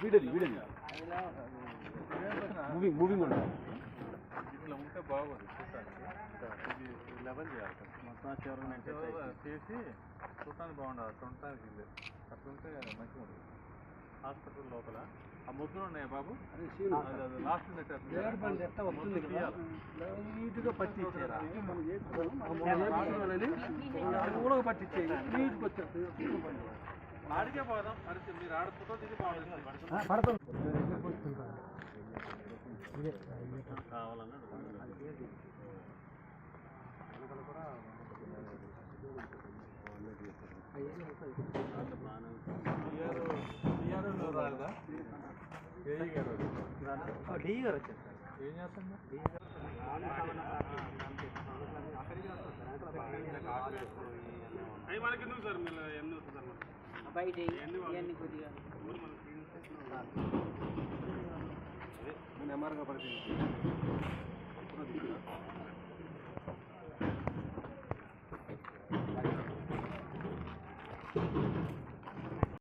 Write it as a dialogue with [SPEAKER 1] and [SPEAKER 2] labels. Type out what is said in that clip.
[SPEAKER 1] వీడది వీడది moving moving ఉండదు
[SPEAKER 2] ఇట్లా ఉంటే బాగోదు చూడటానికి ఇది లెవెల్ చేయాలి మొత్తం చేసి చూడటానికి బాగుండదు అట్లా ఉండటానికి ఇది అట్లా ఉంటే మంచిగా ఉంటుంది హాస్పిటల్ లోపల. ఆ ముద్దులు ఉన్నాయా బాబు? లాస్ట్
[SPEAKER 1] నీట్గా కూడా వచ్చేస్తుంది
[SPEAKER 2] ఆడికే పోదాం పరిస్థితి మీరు ఆడ ఫోటో దిగి బాగుంటుంది కావాలన్నాడు. ఏఈ
[SPEAKER 1] గారు వచ్చారు
[SPEAKER 2] ఏం చేస్తాను
[SPEAKER 3] బయట ఇవన్నీ కొద్దిగా
[SPEAKER 1] నెమ్మదిగా పడుతుంది